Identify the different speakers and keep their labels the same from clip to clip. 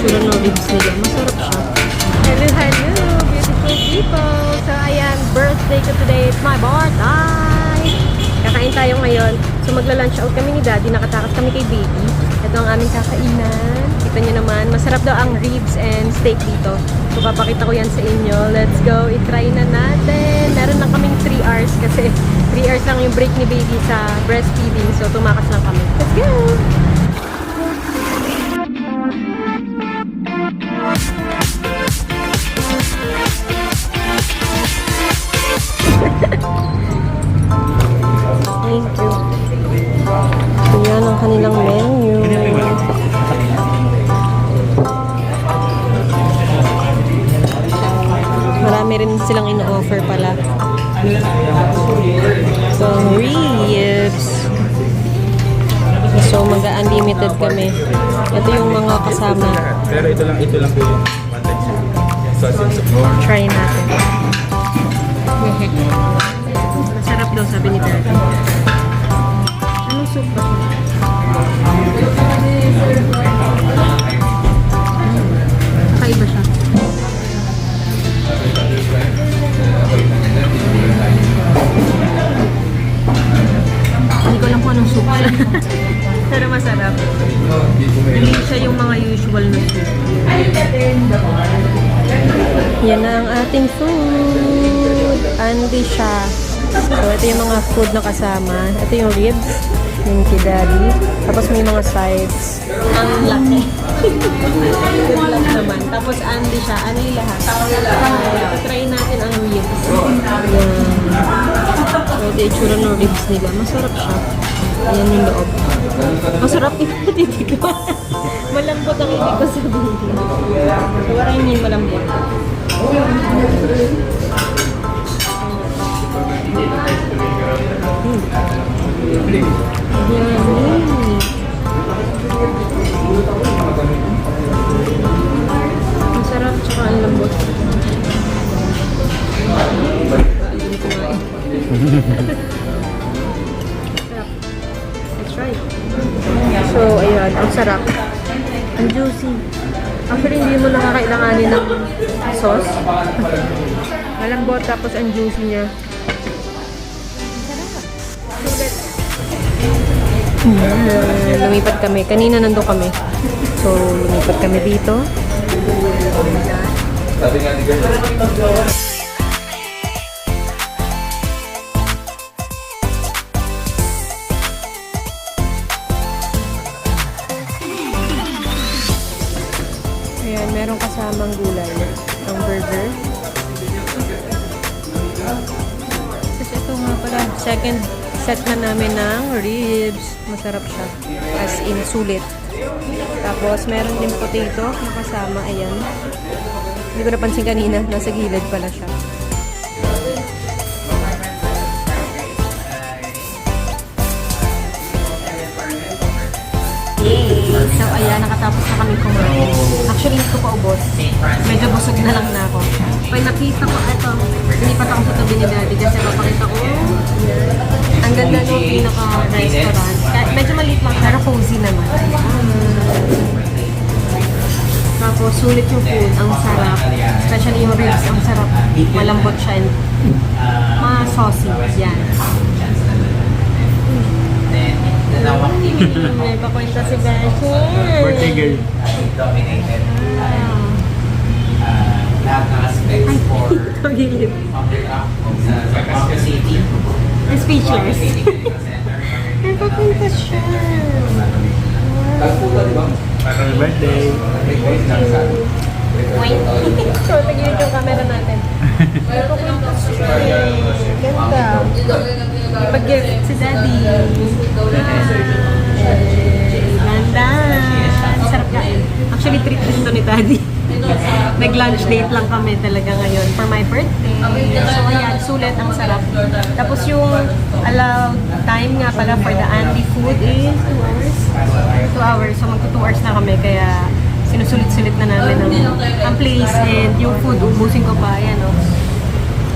Speaker 1: ribs nila. Masarap siya. Hello, hello, beautiful people! So, ayan, birthday ko today. It's my birthday! Kakain tayo ngayon. So, magla-lunch out kami ni Daddy. Nakatakas kami kay Baby. Ito ang aming kakainan. Kita nyo naman, masarap daw ang ribs and steak dito. So, papakita ko yan sa inyo. Let's go, itry na natin. Meron lang kaming 3 hours kasi 3 hours lang yung break ni Baby sa breastfeeding. So, tumakas lang kami. Let's go! Silang ino-offer pala. So, ribs. So, mag-unlimited kami. Ito yung mga kasama.
Speaker 2: Pero ito lang, ito lang po yung.
Speaker 1: Try natin. Masarap daw, sabi ni Daddy. Anong soup ba siya. Pero masarap. Hindi siya yung mga usual na soup. Yan na ang ating food. Andy siya. So, ito yung mga food na kasama. Ito yung ribs. Yung Daddy. Tapos may mga sides. Ang laki. Good luck naman. Tapos Andy siya. Ano yung lahat? Try natin ang ribs. Yan. Yung itsura ng ribs nila. Masarap siya. Ayan yung loob. Masarap ipatitigman. malambot ang ibig ko sabihin. So, what I mean malambot? Try. So, ayan. Ang sarap. Ang juicy. Actually, hindi mo nakakailanganin ng sauce. Malambot, tapos ang juicy niya. Mm, lumipat kami. Kanina nandun kami. So, lumipat kami dito.
Speaker 2: Sabi nga ni
Speaker 1: Ayan, merong kasamang gulay. Ang burger. Tapos ito nga pala, second set na namin ng ribs. Masarap siya. As in, sulit. Tapos, meron din potato na kasama. Ayan. Hindi ko napansin kanina. Nasa gilid pala siya. Ayan, nakatapos na kami kumain. Actually, hindi ko pa ubos. Medyo busog na lang na ako. Pag nakita ko, eto, nilipat ako sa tabi ni Daddy kasi papakita ko. Ang ganda ng pinaka-restaurant. Medyo maliit lang, pero cozy naman. Tapos, sulit yung food. Ang sarap. Especially yung ribs, ang sarap. Malambot siya and mga saucy. Yan. May pakwenta si Beshi.
Speaker 2: Birthday girl.
Speaker 3: dominated by uh, lahat ng aspects for
Speaker 1: Ang gilid.
Speaker 3: public sa Quezon City.
Speaker 1: Speechless. May pakwenta siya.
Speaker 2: Happy birthday.
Speaker 1: Wait. so, tignan yung camera natin. Actually, treat din to ni Daddy. Nag-lunch date lang kami talaga ngayon for my birthday. So, ayan, sulit, ang sarap. Tapos yung allowed time nga pala for the Andy food is 2 hours. 2 hours. So, magto 2 hours na kami. Kaya, sinusulit-sulit na namin ang, ang place and yung food, ubusin ko pa. Ayan, oh.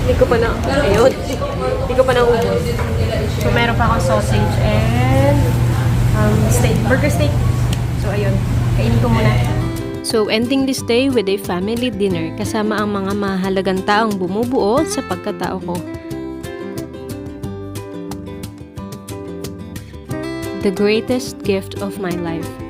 Speaker 1: Hindi ko pa na, ayun. Hindi ko pa naubos. So, meron pa akong sausage and um, steak, burger steak. So, ayun. Kainin ko muna. So, ending this day with a family dinner kasama ang mga mahalagang taong bumubuo sa pagkatao ko. The greatest gift of my life.